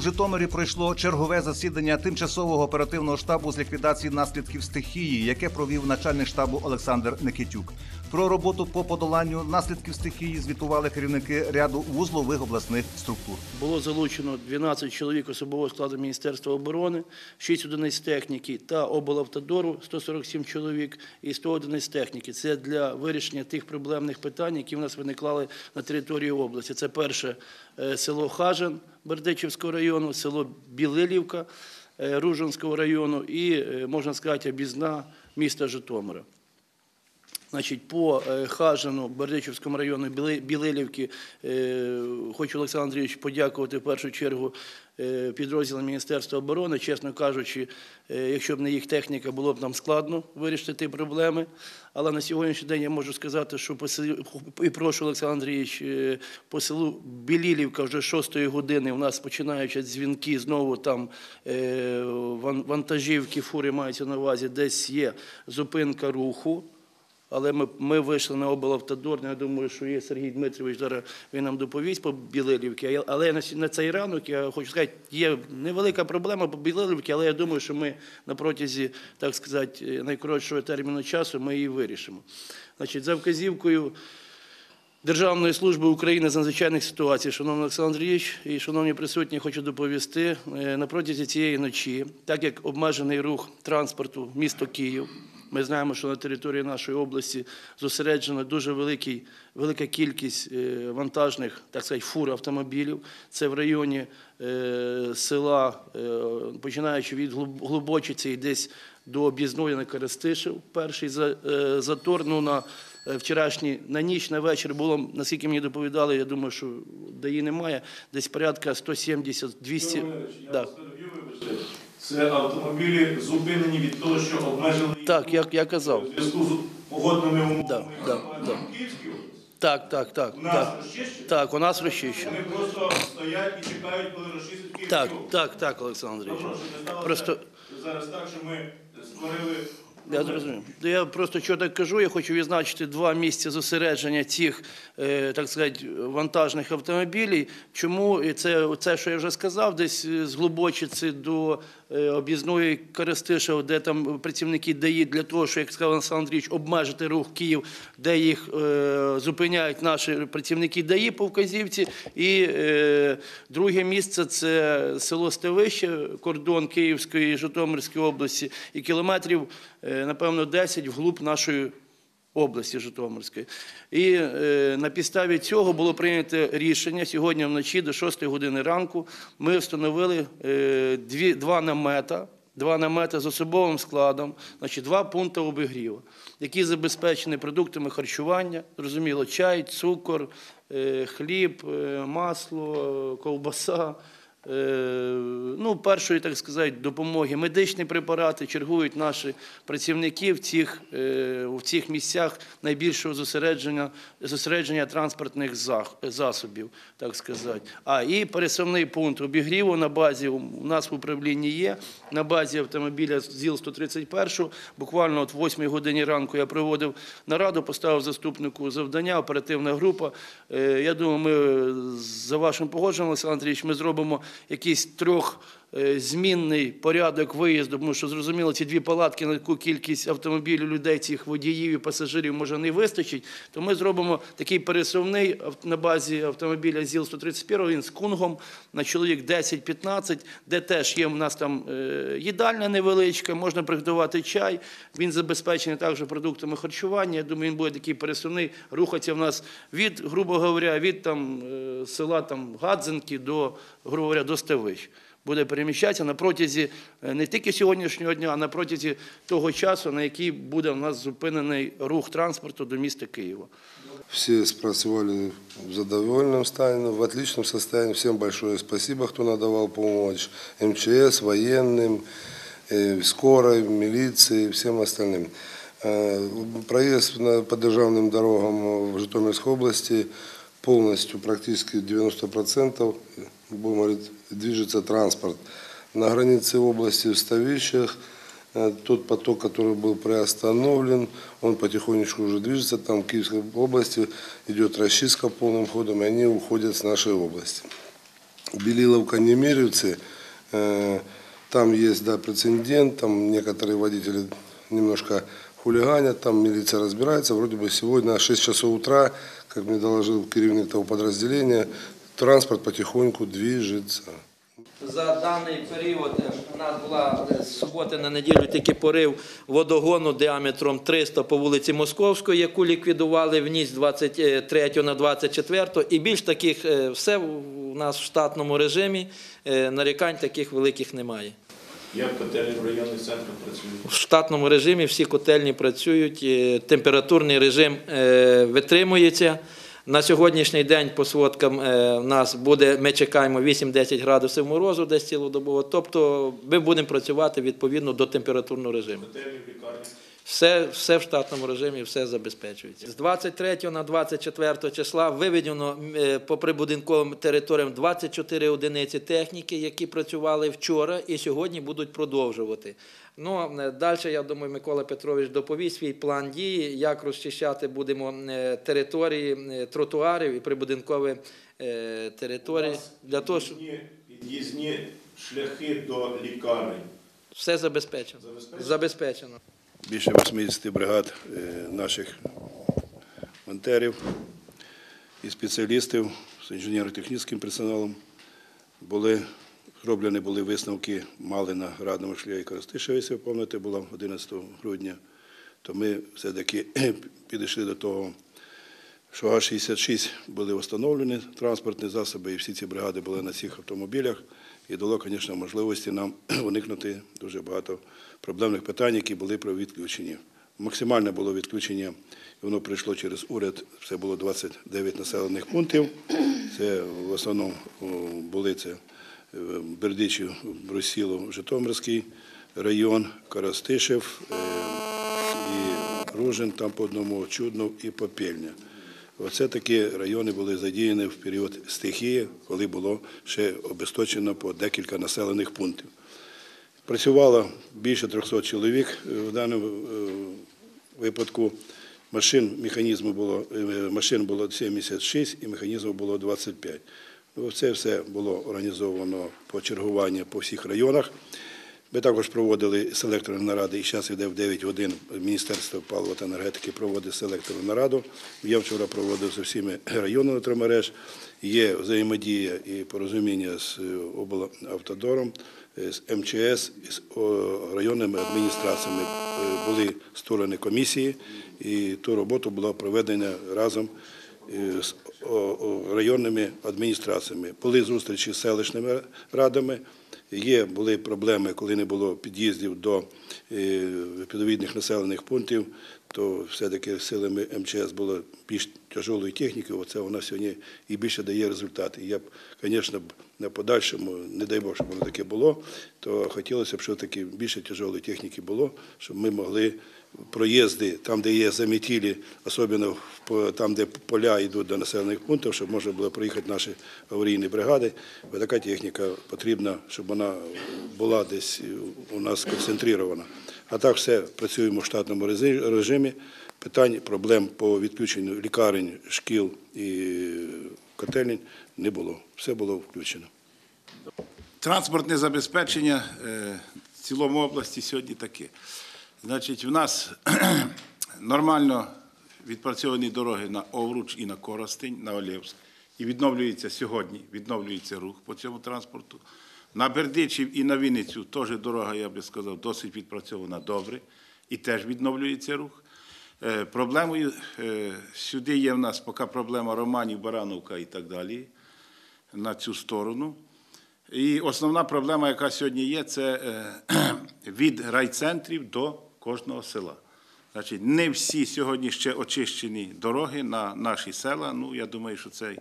У Житомирі пройшло чергове засідання тимчасового оперативного штабу з ліквідації наслідків стихії, яке провів начальник штабу Олександр Никитюк. Про роботу по подоланню наслідків стихії звітували керівники ряду вузлових обласних структур. Було залучено 12 чоловік особового складу Міністерства оборони, 6 одиниць техніки та облавтодору 147 чоловік і 100 одиниць техніки. Це для вирішення тих проблемних питань, які в нас виникали на території області. Це перше е, село Хажин Бердичівського району, село Білилівка е, Ружинського району і, е, можна сказати, обізна міста Житомира. Значить, по е, Хажину, Бердичівському району Біли- Білилівки, е, хочу Олександр Андрійович подякувати в першу чергу е, підрозділам Міністерства оборони. Чесно кажучи, якщо б не їх техніка, було б нам складно вирішити ті проблеми. Але на сьогоднішній день я можу сказати, що по і прошу Олександр Андрійович, по селу Білілівка вже 6 години у нас починаючи дзвінки, знову там вантажівки, фури маються на увазі, десь є зупинка руху. Але ми, ми вийшли на облавтодор. Я думаю, що є Сергій Дмитрович, зараз він нам доповість по Білилівці. Але на, на цей ранок я хочу сказати, є невелика проблема по Білилівці, але я думаю, що ми на протязі, так сказати, е, найкоротшого терміну часу ми її вирішимо. Значить, за вказівкою Державної служби України з надзвичайних ситуацій, шановний Олександр Андрійович і шановні присутні, хочу доповісти е, на протязі цієї ночі, так як обмежений рух транспорту місто Київ. Ми знаємо, що на території нашої області зосереджена дуже великий, велика кількість е, вантажних, так сказати, фур автомобілів. Це в районі е, села, е, починаючи від Глибочиці і десь до об'їзної на Коростишев. Перший за- затор ну, на вчорашній, на ніч, на вечір було, наскільки мені доповідали, я думаю, що даї немає, десь порядка 170-200. Це автомобілі зупинені від того, що обмежили Так, як я у казав. зв'язку з погодними умовами. Да, да, да. Київській області Так, так, так. у нас Так, розчищено. так у нас розчищено. Вони просто стоять і чекають, коли розчистять Київську Так, область. так, так, Олександр Андрійович. Прошу, не сталося Просто зараз так, що ми створили Я зрозумів. Я просто що так кажу, я хочу відзначити два місця зосередження цих, е, так сказати, вантажних автомобілів. Чому І це, це, що я вже сказав, десь е, з до об'їзної Коростишева, де там працівники ДАІ для того, що, як сказав Олександр Андрійович, обмежити рух Київ, де їх е, зупиняють наші працівники ДАІ по вказівці. І е, друге місце це село Стевище, кордон Київської і Житомирської області, і кілометрів, е, напевно, 10 вглуб нашої області Житомирської. І е, на підставі цього було прийнято рішення сьогодні вночі до 6 години ранку. Ми встановили е, дві, два намета. Два намети з особовим складом, значить, два пункти обігріву, які забезпечені продуктами харчування, зрозуміло, чай, цукор, е, хліб, е, масло, ковбаса. Е, ну, першої, так сказати, допомоги, медичні препарати чергують наші працівники в цих, е, в цих місцях найбільшого зосередження, зосередження транспортних засобів, так сказати. А і пересувний пункт обігріву на базі у нас в управлінні є, на базі автомобіля ЗІЛ-131. Буквально от в 8 годині ранку я проводив нараду, поставив заступнику завдання, оперативна група. Е, Я думаю, ми за вашим погодженням, Олександр Андрійович, ми зробимо якийсь трьох. Е, Змінний порядок виїзду, тому що зрозуміло, ці дві палатки на яку кількість автомобілів, людей, цих водіїв і пасажирів може не вистачить. То ми зробимо такий пересувний на базі автомобіля ЗІЛ-131, він з кунгом на чоловік 10-15, де теж є в нас там е, їдальня невеличка, можна приготувати чай. Він забезпечений також продуктами харчування. Я думаю, він буде такий пересувний, рухатися в нас від, грубо говоря, від там е, села там Гадзинки до, грубо говоря, до Стевищ Буде переміщатися на протязі е, не тільки сьогоднішнього дня, а на протязі того часу, на який буде в нас зупинений рух транспорту до міста Києва. Все спрацевали в задовольном стані, в отличном состоянии. Всем большое спасибо, кто надавал помощь. МЧС, военным, э, скорой, милиции, всем остальным. Э, Проезд на- по державным дорогам в Житомирской области Полностью, практически 90%, будем говорить, движется транспорт. На границе области в Ставищах Э, Тот поток, который был приостановлен, он потихонечку уже движется. Там в Киевской области идет расчистка полным ходом, и они уходят с нашей области. Белиловка, Немиревцы. Э, Там есть, да, прецедент, там некоторые водители немножко хулиганят, там милиция разбирается. Вроде бы сегодня 6 часов утра, как мне доложил керівник того подразделения, транспорт потихоньку движется. За даний період е, у нас була е, з суботи на неділю тільки порив водогону діаметром 300 по вулиці Московської, яку ліквідували в ніч з 23 на 24. І більш таких е, все у нас в штатному режимі. е, Нарікань таких великих немає. Як котельні в районних центрах працюють? В штатному режимі всі котельні працюють, е, температурний режим е, витримується. На сьогоднішній день по сводкам е, в нас буде, ми чекаємо 8-10 градусів морозу десь цілодобово. Тобто ми будемо працювати відповідно до температурного режиму. Все, все в штатному режимі, все забезпечується. З 23 на 24 числа виведено е, по прибудинковим територіям 24 одиниці техніки, які працювали вчора і сьогодні будуть продовжувати. Ну, далі, я думаю, Микола Петрович доповість свій план дії, як розчищати будемо е, території, е, тротуарів і прибудинкові е, території, для того, щоб Під'їзні- шляхи до лікарень. все забезпечено. Забезпечено? Забезпечено. більше 80 бригад е, наших монтерів і спеціалістів з інженерно-технічним персоналом були зроблені були висновки мали на Радному шлях Коростишеві, якщо ви пам'ятаєте, була 11 грудня, то ми все-таки підійшли до того, що А-66 були встановлені транспортні засоби, і всі ці бригади були на цих автомобілях, і дало, звісно, можливості нам уникнути дуже багато проблемних питань, які були про відключення. Максимальне було відключення, і воно прийшло через уряд. Це було 29 населених пунктів. Це в основному були це Бердичів, Брусіло, Житомирський район, Коростишев е, і Ружин, там по одному Чуднов і Попільня. Оце такі райони були задіяні в період стихії, коли було ще обесточено по декілька населених пунктів. Працювало більше 300 чоловік е, в даному е, випадку. Машин, було, е, машин було 76 і механізму було 25. Ну, Це все було організовано по чергуванню по всіх районах. Ми також проводили селекторні наради, і зараз йде в 9 годин Міністерство палива та енергетики проводить селекторну нараду. Я вчора проводив з усіма районами електромереж. Є взаємодія і порозуміння з е, облавтодором, е, з МЧС, з районними адміністраціями. Е, Були створені комісії, і ту роботу була проведена разом з районними адміністраціями. Були зустрічі з селищними радами. Є були проблеми, коли не було під'їздів до е, відповідних населених пунктів, то все-таки силами МЧС було більш тяжелої техніки. Оце вона сьогодні і більше дає результат. І я б, звісно, на подальшому, не дай Бог, щоб воно таке було, то хотілося б, щоб таки більше тяжелої техніки було, щоб ми могли проїзди там, де є замітілі, особливо там, де поля йдуть до населених пунктів, щоб можна було проїхати наші аварійні бригади. Бо така техніка потрібна, щоб вона була десь у нас сконцентрована. А так все працюємо в штатному режимі. Питань, проблем по відключенню лікарень, шкіл і котельень не було. Все було включено. Транспортне забезпечення е, в цілому області сьогодні таке. Значить, в нас нормально відпрацьовані дороги на Овруч і на Коростень, на Олєвськ. І відновлюється сьогодні, відновлюється рух по цьому транспорту. На Бердичів і на Вінницю теж дорога, я би сказав, досить відпрацьована добре. І теж відновлюється рух. Е, Проблемою е, сюди є в нас поки проблема Романів, Барановка і так далі на цю сторону. І основна проблема, яка сьогодні є, це е, від райцентрів до кожного села. Значить, не всі сьогодні ще очищені дороги на наші села. Ну, я думаю, що це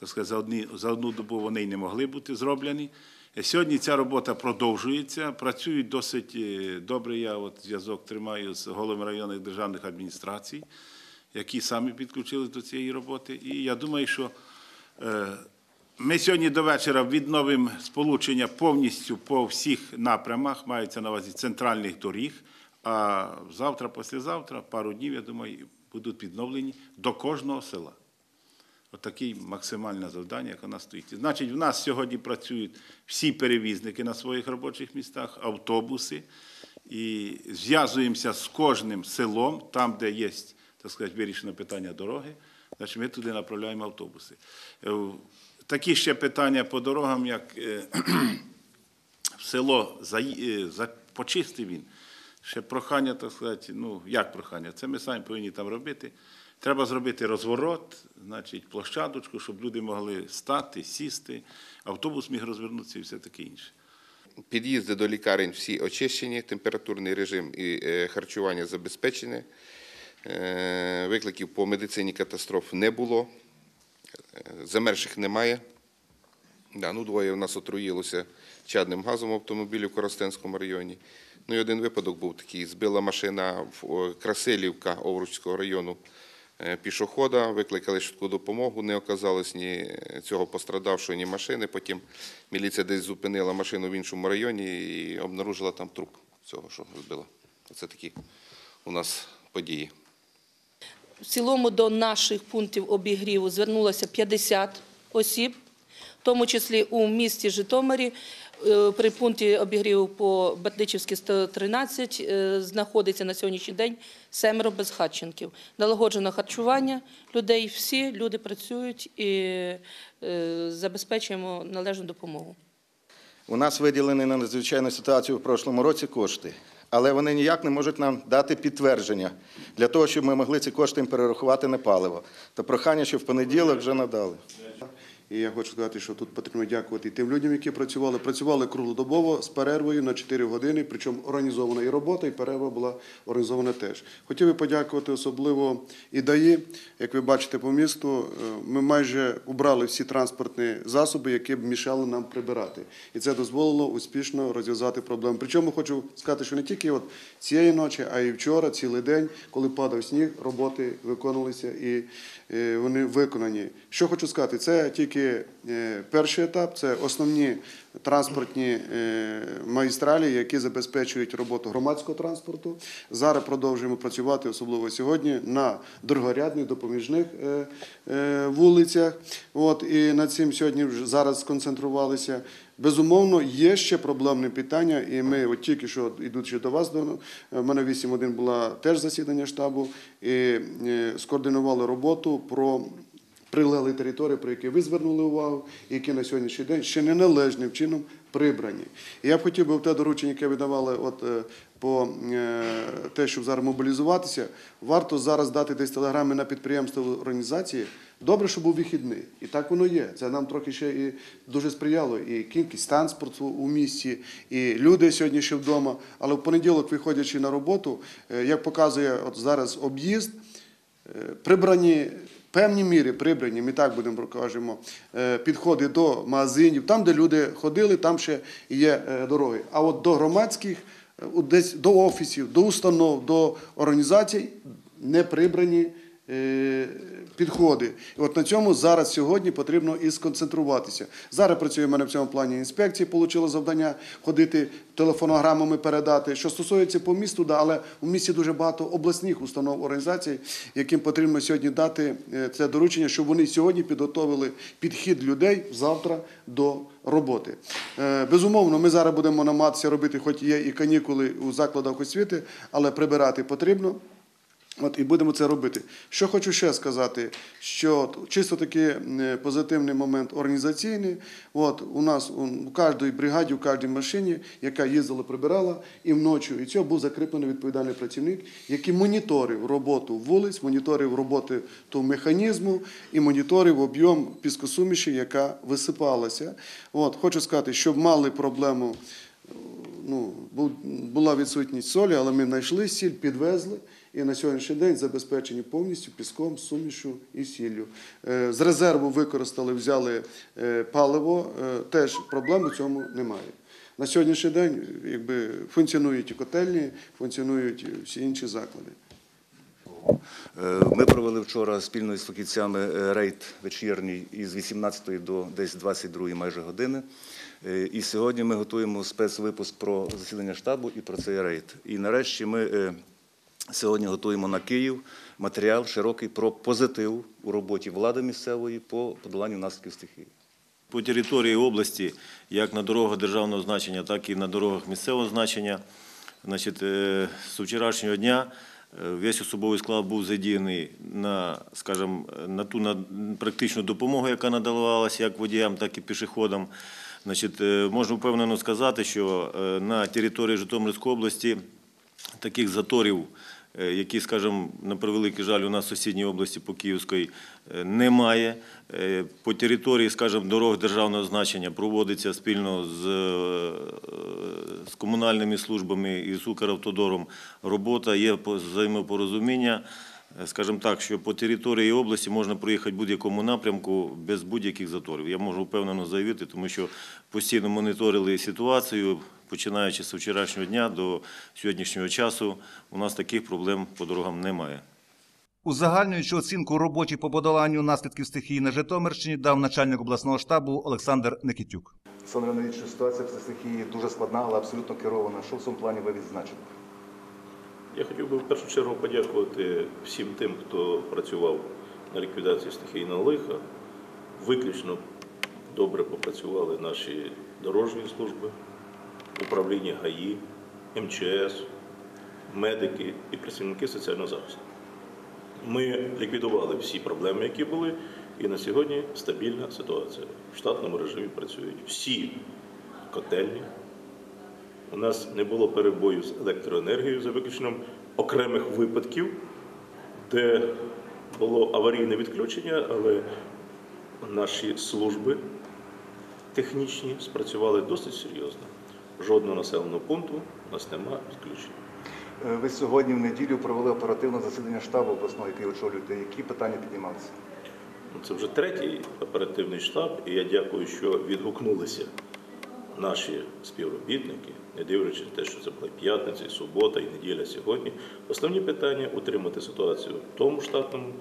так сказати, за, одну добу вони й не могли бути зроблені. Е, Сьогодні ця робота продовжується. Працюють досить е, добре. Я от зв'язок тримаю з головами районних державних адміністрацій, які самі підключились до цієї роботи. І я думаю, що е, ми сьогодні до вечора відновимо сполучення повністю по всіх напрямах, мається на увазі центральних доріг. А завтра, післязавтра, пару днів, я думаю, будуть відновлені до кожного села. Отаке максимальне завдання, яке у нас стоїть. Значить, в нас сьогодні працюють всі перевізники на своїх робочих містах, автобуси, і зв'язуємося з кожним селом, там, де є, так сказати, вирішено питання дороги, значить ми туди направляємо автобуси. Е, Такі ще питання по дорогам, як е, в село е, почистив він. Ще прохання, так сказати, ну як прохання, це ми самі повинні там робити. Треба зробити розворот, значить, площадочку, щоб люди могли стати, сісти, автобус міг розвернутися і все таке інше. Під'їзди до лікарень всі очищені, температурний режим і е, харчування забезпечене. Е, Викликів по медицині катастроф не було, Е, замерших немає. Да, ну, двоє у нас отруїлося чадним газом в автомобілі в Коростенському районі. Ну і один випадок був такий. Збила машина в Красилівка Овруцького району пішохода, викликали швидку допомогу, не оказалось ні цього пострадавшого, ні машини. Потім міліція десь зупинила машину в іншому районі і обнаружила там труп цього, що збила. Це такі у нас події. В цілому до наших пунктів обігріву звернулося 50 осіб, в тому числі у місті Житомирі. Е, При пункті обігріву по Бердичівській 113 е, знаходиться на сьогоднішній день семеро безхатченків. Налагоджено харчування людей, всі люди працюють і е, забезпечуємо належну допомогу. У нас виділені на надзвичайну ситуацію в прошлому році кошти, але вони ніяк не можуть нам дати підтвердження для того, щоб ми могли ці кошти їм перерахувати на паливо. То прохання, щоб в понеділок вже надали. І я хочу сказати, що тут потрібно дякувати тим людям, які працювали. Працювали круглодобово з перервою на 4 години, причому організована і робота, і перерва була організована теж. Хотів би подякувати особливо і ДАІ. Як ви бачите по місту, е, ми майже убрали всі транспортні засоби, які б мішали нам прибирати. І це дозволило успішно розв'язати проблему. Причому хочу сказати, що не тільки от цієї ночі, а й вчора, цілий день, коли падав сніг, роботи виконувалися і е, вони виконані. Що хочу сказати, це тільки е, перший етап, це основні транспортні е, магістралі, які забезпечують роботу громадського транспорту. Зараз продовжуємо працювати, особливо сьогодні, на другорядних допоміжних е, вулицях. От, і над цим сьогодні вже зараз сконцентрувалися. Безумовно, є ще проблемне питання, і ми от тільки що йдучи до вас, в мене 8.1 була теж засідання штабу, і скоординували роботу про прилегли території, про які ви звернули увагу, які на сьогоднішній день ще неналежним чином прибрані. І я б хотів би в те доручення, яке ви давали от, е, по е, те, щоб зараз мобілізуватися, варто зараз дати десь телеграми на підприємства організації. Добре, що був вихідний. І так воно є. Це нам трохи ще і дуже сприяло. І кількість транспорту у місті, і люди сьогодні ще вдома. Але в понеділок, виходячи на роботу, е, як показує от зараз об'їзд, прибрані. Певні міри прибрані, ми так будемо кажемо, е, підходи до магазинів, там, де люди ходили, там ще є е, дороги. А от до громадських, е, десь до офісів, до установ, до організацій не прибрані підходи. І от на цьому зараз сьогодні потрібно і сконцентруватися. Зараз працює в мене в цьому плані інспекції, отримали завдання ходити телефонограмами передати. Що стосується по місту, да, але у місті дуже багато обласних установ організацій, яким потрібно сьогодні дати е, це доручення, щоб вони сьогодні підготовили підхід людей завтра до роботи. Е, Безумовно, ми зараз будемо намагатися робити, хоч є і канікули у закладах освіти, але прибирати потрібно. От і будемо це робити. Що хочу ще сказати, що чисто такий е, позитивний момент організаційний. От у нас у кожній бригаді, у кожній машині, яка їздила, прибирала і вночі, і цього був закріплений відповідальний працівник, який моніторив роботу вулиць, моніторив роботу того механізму і моніторив об'єм піскосуміші, яка висипалася. От хочу сказати, щоб мали проблему ну, була відсутність солі, але ми знайшли сіль, підвезли. І на сьогоднішній день забезпечені повністю піском, сумішу і сіллю. Е, З резерву використали, взяли е, паливо, е, теж проблем у цьому немає. На сьогоднішній день якби, функціонують і котельні, функціонують і всі інші заклади. Ми провели вчора спільно з фахівцями рейд вечірній із 18 до десь 22 майже години. І сьогодні ми готуємо спецвипуск про засідання штабу і про цей рейд. І нарешті ми сьогодні готуємо на Київ матеріал широкий про позитив у роботі влади місцевої по подоланню наслідків стихії. По території області, як на дорогах державного значення, так і на дорогах місцевого значення, значить, е, з вчорашнього дня е, весь особовий склад був задіяний на, скажімо, на ту на практичну допомогу, яка надавалася як водіям, так і пішоходам. Значить, е, можна впевнено сказати, що на території Житомирської області таких заторів, які, скажімо, на превеликий жаль, у нас в сусідній області по Київській е, немає. Е, По території, скажімо, дорог державного значення проводиться спільно з, е, з комунальними службами і з Укравтодором робота, є взаємопорозуміння. Е, Скажімо так, що по території області можна проїхати будь-якому напрямку без будь-яких заторів. Я можу впевнено заявити, тому що постійно моніторили ситуацію, починаючи з вчорашнього дня до сьогоднішнього часу. У нас таких проблем по дорогам немає. Узагальнюючи оцінку роботі по подоланню наслідків стихії на Житомирщині дав начальник обласного штабу Олександр Никитюк. Олександр Леонідович, ситуація після стихії дуже складна, але абсолютно керована. Що в цьому плані ви відзначили? Я хотів би в першу чергу подякувати всім тим, хто працював на ліквідації стихійного лиха. Виключно добре попрацювали наші дорожні служби, управління ГАІ, МЧС, медики і працівники соціального захисту. Ми ліквідували всі проблеми, які були, і на сьогодні стабільна ситуація. В штатному режимі працюють всі котельні, у нас не було перебою з електроенергією за виключенням окремих випадків, де було аварійне відключення, але наші служби технічні спрацювали досить серйозно. Жодного населеного пункту у нас немає відключення. Е, Ви сьогодні в неділю провели оперативне засідання штабу обласного, який очолюєте. Які питання піднімалися? Ну, Це вже третій оперативний штаб, і я дякую, що відгукнулися наші співробітники, не дивлячись те, що це була п'ятниця, і субота, і неділя сьогодні. Основні питання утримати ситуацію в тому штатному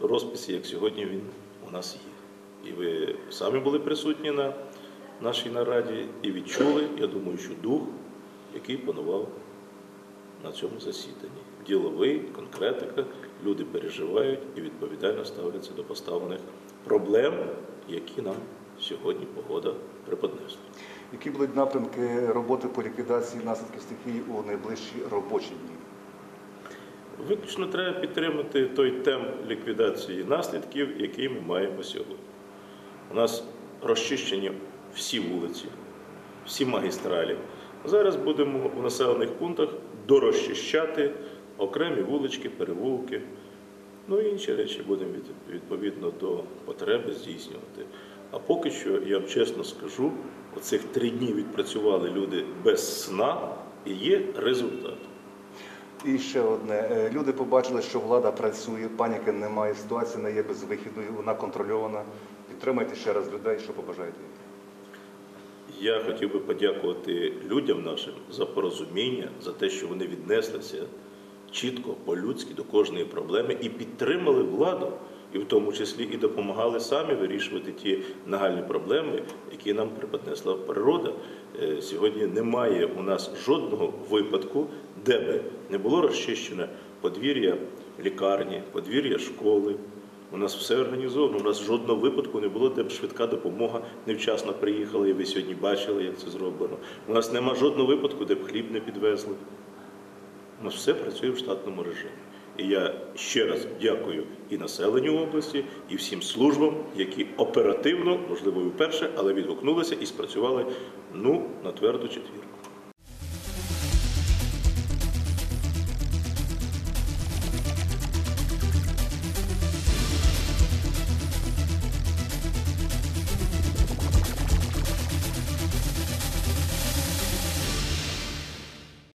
розписі, як сьогодні він у нас є. І ви самі були присутні на нашій нараді і відчули, я думаю, що дух, який панував на цьому засіданні. Діловий, конкретика, люди переживають і відповідально ставляться до поставлених проблем, які нам сьогодні погода преподнесла. Які будуть напрямки роботи по ліквідації наслідків стихії у найближчі робочі дні? Виключно треба підтримати той темп ліквідації наслідків, який ми маємо сьогодні. У нас розчищені всі вулиці, всі магістралі. Зараз будемо в населених пунктах дорозчищати окремі вулички, перевулки. Ну і інші речі будемо відповідно до потреби здійснювати. А поки що, я вам чесно скажу, оцих три дні відпрацювали люди без сна і є результат. І ще одне. Е, Люди побачили, що влада працює, паніки немає, ситуація не є безвихідною, вона контрольована. Підтримайте ще раз людей, що побажаєте. Я хотів би подякувати людям нашим за порозуміння, за те, що вони віднеслися чітко, по-людськи до кожної проблеми і підтримали владу, і в тому числі і допомагали самі вирішувати ті нагальні проблеми, які нам преподнесла природа. Е, Сьогодні немає у нас жодного випадку, де би не було розчищене подвір'я лікарні, подвір'я школи. У нас все організовано. У нас жодного випадку не було, де б швидка допомога невчасно приїхала, і ви сьогодні бачили, як це зроблено. У нас нема жодного випадку, де б хліб не підвезли. У нас все працює в штатному режимі. І я ще раз дякую і населенню області, і всім службам, які оперативно, можливо, і вперше, але відгукнулися і спрацювали ну, на тверду четвірку.